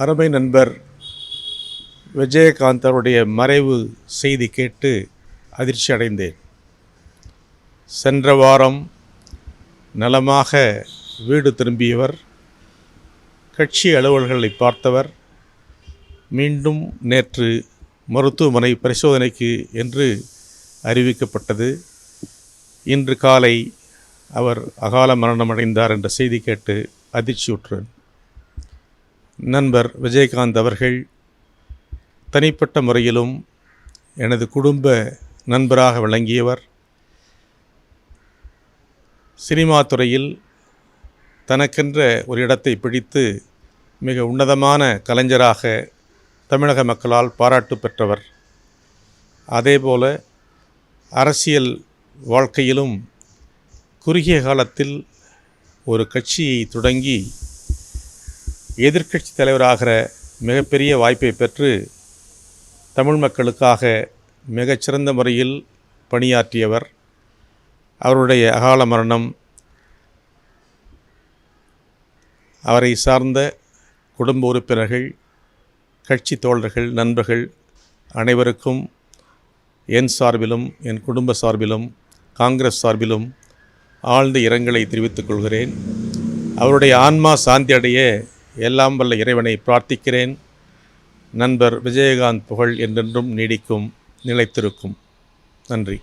அருமை நண்பர் விஜயகாந்த் அவருடைய மறைவு செய்தி கேட்டு அதிர்ச்சி அடைந்தேன். சென்ற வாரம் நலமாக வீடு திரும்பியவர் கட்சி அலுவலர்களை பார்த்தவர் மீண்டும் நேற்று மருத்துவமனை பரிசோதனைக்கு என்று அறிவிக்கப்பட்டது. இன்று காலை அவர் அகால மரணமடைந்தார் என்ற செய்தி கேட்டு அதிர்ச்சியுற்றேன். நண்பர் விஜயகாந்த் அவர்கள் தனிப்பட்ட முறையிலும் எனது குடும்ப நண்பராக விளங்கியவர். சினிமா துறையில் தனக்கென்ற ஒரு இடத்தை பிடித்து மிக உன்னதமான கலைஞராக தமிழக மக்களால் பாராட்டு பெற்றவர். அதேபோல அரசியல் வாழ்க்கையிலும் குறுகிய காலத்தில் ஒரு கட்சியை தொடங்கி எதிர்க்கட்சி தலைவராகிற மிகப்பெரிய வாய்ப்பை பெற்று தமிழ் மக்களுக்காக மிகச்சிறந்த முறையில் பணியாற்றியவர் அவருடைய அகால மரணம் அவரை சார்ந்த குடும்ப உறுப்பினர்கள் கட்சி தோழர்கள் நண்பர்கள் அனைவருக்கும் என் சார்பிலும் என் குடும்ப சார்பிலும் காங்கிரஸ் சார்பிலும் ஆழ்ந்த இரங்கலை தெரிவித்துக் கொள்கிறேன். அவருடைய ஆன்மா சாந்தி அடைய எல்லாம் வல்ல இறைவனை பிரார்த்திக்கிறேன். நண்பர் விஜயகாந்த் புகழ் என்றென்றும் நீடிக்கும் நிலைத்திருக்கும். நன்றி.